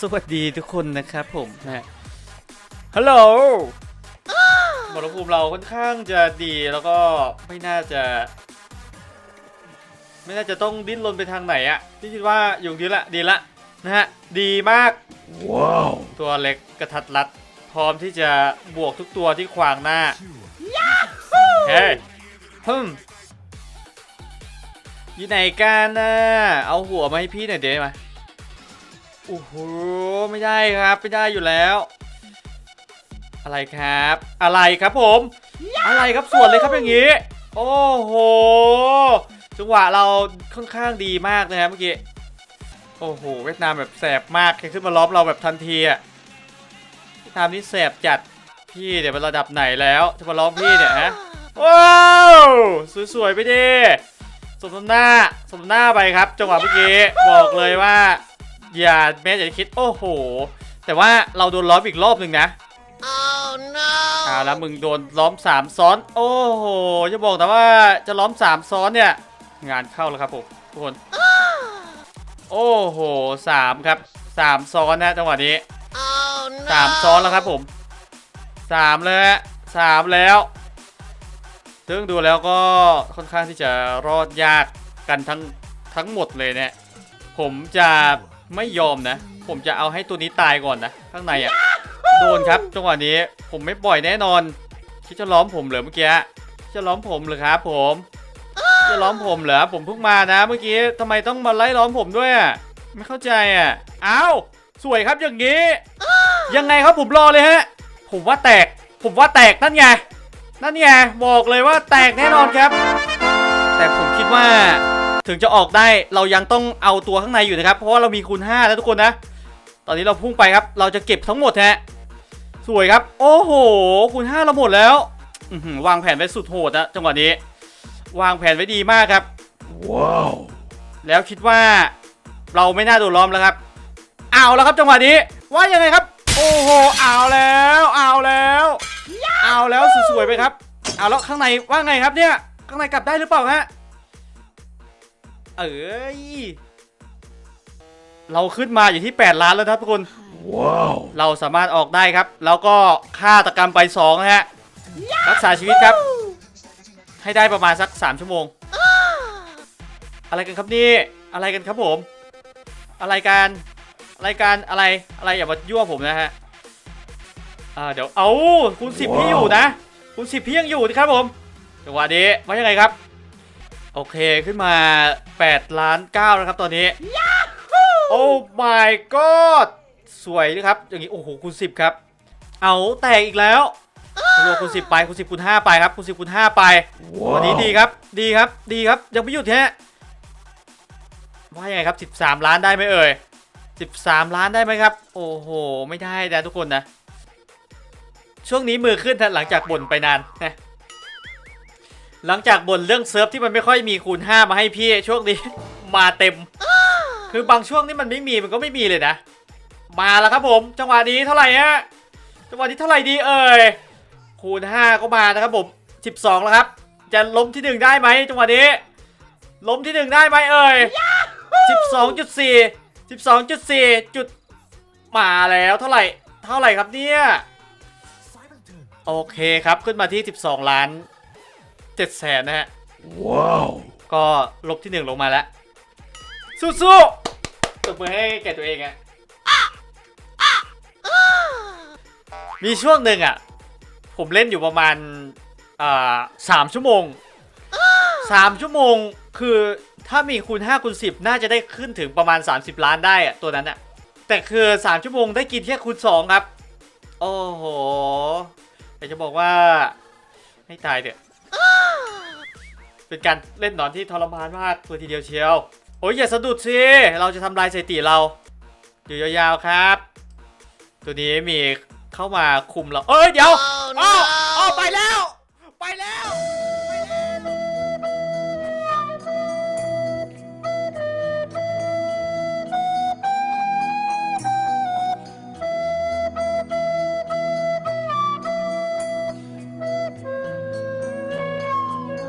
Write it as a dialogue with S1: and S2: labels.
S1: สวัสดีทุกคนนะครับผมนะฮะฮัลโหลมรภูมิเราค่อนข้างจะดีแล้วก็ไม่น่าจะ ไม่น่าจะต้องดิ้นรนไปทางไหนอะพี่คิดว่าอยู่ดีละดีละนะฮะดีมาก
S2: ว้าว
S1: ตัวเล็กกระทัดรัด พร้อมที่จะบวกทุกตัวที่ขวางหน้าเฮ้ยฮึมอยู่ไหนกันนะเอาหัวมาให้พี่หน่อยเดี๋ยวมา โอ้โหไม่ได้ครับไม่ได้อยู่แล้ว อะไรครับ อะไรครับผม อะไรครับส่วนเลยครับอย่างนี้ โอ้โหจังหวะเราค่อนข้างดีมากนะครับเมื่อกี้โอ้โหเวียดนามแบบแสบมากแค่ขึ้นมาล้อมเราแบบทันทีอะเวียดนามนี่แสบจัดพี่เดี๋ยวเป็นระดับไหนแล้วจะมาล้อมพี่เนี่ยฮะว้าวสวยๆไปดิสมน้ำหน้าสมน้ำหน้าไปครับ จังหวะเมื่อกี้บอกเลยว่า อย่าแม้แต่จะคิดโอ้โห แต่ว่าเราโดนล้อมอีกรอบหนึ่งนะ
S3: Oh no!
S1: เอาแล้วมึงโดนล้อมสามซ้อน โอ้โหจะบอกแต่ว่าจะล้อมสามซ้อนเนี่ย งานเข้าแล้วครับผมทุกคน โอ้โหสามครับสามซ้อนนะจังหวะนี้
S3: Oh no!
S1: สามซ้อนแล้วครับผมสามเลยฮะสามแล้ว ซึ่งดูแล้วก็ค่อนข้างที่จะรอดยากกันทั้งทั้งหมดเลยเนี่ย ผมจะ ไม่ยอมนะ ผมจะเอาให้ตัวนี้ตายก่อนนะ ข้างในอะ่ะ โดนครับจังหวะนี้ ผมไม่ปล่อยแน่นอนคิดจะล้อมผมเหรอเมื่อกี้คิดจะล้อมผมเหรอครับผมคิดจะล้อมผมเหรอผมเพิ่งมานะ เมื่อกี้ทำไมต้องมาไล่ล้อมผมด้วยอะไม่เข้าใจอะอ้าวสวยครับอย่างนี้ ยังไงครับผมรอเลยฮะ ผมว่าแตก ผมว่าแตกนั่นไงนั่นไงบอกเลยว่าแตกแน่นอนครับ แต่ผมคิดว่า ถึงจะออกได้เรายังต้องเอาตัวข้างในอยู่นะครับ เพราะว่าเรามีคูณ5แล้วทุกคนนะ ตอนนี้เราพุ่งไปครับ เราจะเก็บทั้งหมดฮะสวยครับ โอ้โหคูณ5เราหมดแล้วอื้อหือวางแผนไว้สุดโหดนะจังหวะนี้ วางแผนไว้ดีมากครับ
S2: ว้าว
S1: แล้วคิดว่าเราไม่น่าโดนล้อมแล้วครับเอาแล้วครับจังหวะนี้ ว่ายังไงครับ โอ้โหเอาแล้วเอาแล้วเอาแล้วสวยๆไปครับเอาแล้วข้างในว่าไงครับเนี่ยข้างในกลับได้หรือเปล่าฮะ เอ้ยเราขึ้นมาอยู่ที่ 8 ล้านแล้วครับทุกคน
S2: ว้าว
S1: เราสามารถออกได้ครับ แล้วก็ฆาตกรรมไป2นะฮะ รักษาชีวิตครับ ให้ได้ประมาณสัก 3 ชั่วโมง อะไรกันครับนี่ อะไรกันครับผม อะไรกัน อะไรกัน อะไร อะไรอย่ามายั่วผมนะฮะ อ่าเดี๋ยว เอาคุณสิบพี่อยู่นะ คุณสิบพี่ยังอยู่นะครับผมจังหวะนี้ว่ายังไงครับโอเคขึ้นมา8ล้าน9แล้วครับตอนนี้ โอ้ my god สวยนะครับ อย่างนี้โอ้โหคูณ10 ครับ เอาแตกอีกแล้วรวมคูณ10 ไปคูณ10คูณ5ไปครับคูณ10คูณ5ไป
S2: ว้าว
S1: วันนี้ดีครับดีครับดีครับยังไม่หยุดแฮะว่ายังไงครับ 13 ล้านได้ไหมเอ่ย13 ล้านได้ไหมครับ โอ้โห ไม่ได้นะทุกคนนะ ช่วงนี้มือขึ้นนะหลังจากบ่นไปนานนะ หลังจากบ่นเรื่องเซิร์ฟที่มันไม่ค่อยมีคูณ 5 มาให้พี่ช่วงนี้ มาเต็ม คือบางช่วงที่มันไม่มีมันก็ไม่มีเลยนะ มาแล้วครับผม จังหวะนี้เท่าไหร่ฮะจังหวะนี้เท่าไหร่ดีเอ่ยคูณ 5 ก็มานะครับผม 12 แล้วครับ จะล้มที่หนึ่งได้ไหมจังหวะนี้ ล้มที่หนึ่งได้ไหมเอ่ย12.4 12.4จุดมาแล้วเท่าไหร่เท่าไหร่ครับเนี่ย โอเคครับขึ้นมาที่ 12 ล้าน 7แสนนะฮะ
S2: ว้าว
S1: ก็ลบที่หนึ่งลงมาแล้ว สู้ๆตบมือให้แก่ตัวเองอะมีช่วงหนึ่งอะผมเล่นอยู่ประมาณอ่าสามชั่วโมงสามชั่วโมงคือถ้ามีคูณ5คูณ10 น่าจะได้ขึ้นถึงประมาณ 30 ล้านได้อะตัวนั้นอะแต่คือ 3 ชั่วโมงได้กินแค่คูณ2ครับ โอ้โหอยากจะบอกว่า ให้ตายเถอะ เป็นการเล่นหนอนที่ทรมานมากตัวทีเดียวเชียว โอ้ยอย่าสะดุดสิเราจะทำลายสถิติเรา อยู่ยาวๆครับ ตัวนี้มีเข้ามาคุมเรา เอ้ยเดี๋ยว
S3: Oh
S1: อ้าว
S3: no!
S1: อ้าวไปแล้ว